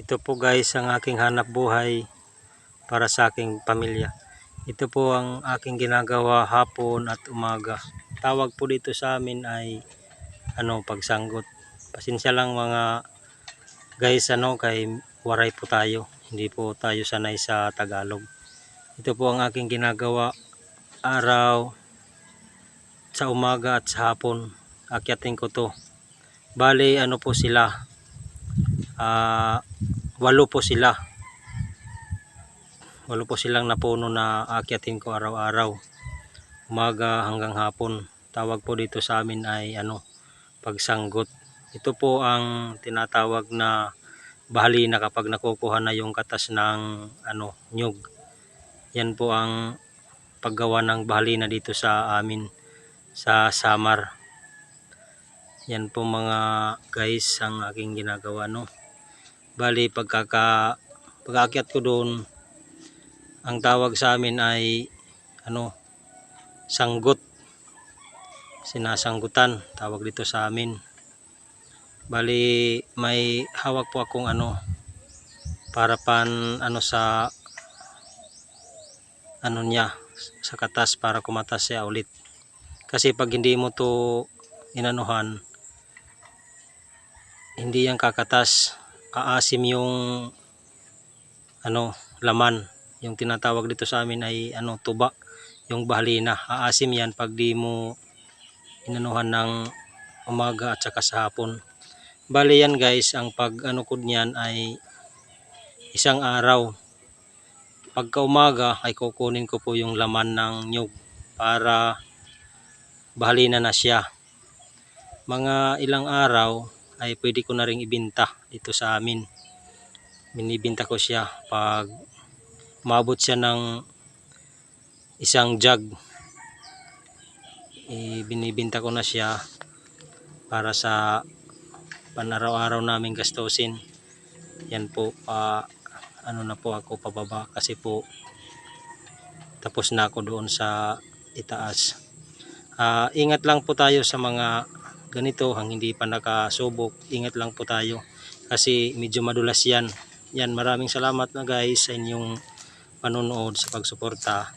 Ito po guys ang aking hanap buhay para sa aking pamilya. Ito po ang aking ginagawa hapon at umaga. Tawag po dito sa amin ay ano pagsanggot. Pasensya lang mga guys ano kay waray po tayo. Hindi po tayo sanay sa Tagalog. Ito po ang aking ginagawa araw sa umaga at sa hapon. Akyatin ko to. Bali ano po sila. Ah walo po sila. Walo po silang napuno na akyatin ko araw-araw. Umaga hanggang hapon. Tawag po dito sa amin ay ano, pagsanggot. Ito po ang tinatawag na bahalina kapag nakukuha na yung katas ng ano, nyug. Yan po ang paggawa ng bahalina dito sa amin sa Samar. Yan po mga guys ang aking ginagawa no. Bali pagkaka pag ko doon ang tawag sa amin ay ano sanggot. Sinasanggutan tawag dito sa amin. Bali may hawak po akong ano para pan ano sa ano niya sa katas para kumatas siya ulit. Kasi pag hindi mo to inanuhan hindi yan kakatas aasim yung ano laman. Yung tinatawag dito sa amin ay ano tuba. Yung bahalina. Aasim yan pag di mo inanuhan ng umaga at saka sa hapon. Bali yan guys ang pag ano ko niyan ay isang araw. Pagka umaga ay kukunin ko po yung laman ng nyug para bahalina na siya. Mga ilang araw ay pwede ko na ring ibinta dito sa amin. Binibinta ko siya pag umabot siya ng isang jug. Eh, binibinta ko na siya para sa panaraw-araw naming gastusin. Yan po pa ano na po ako pababa kasi po tapos na ako doon sa itaas. Ah, ingat lang po tayo sa mga ganito hang hindi pa nakasubok. Ingat lang po tayo kasi medyo madulas yan. Yan maraming salamat na guys sa inyong panonood sa pagsuporta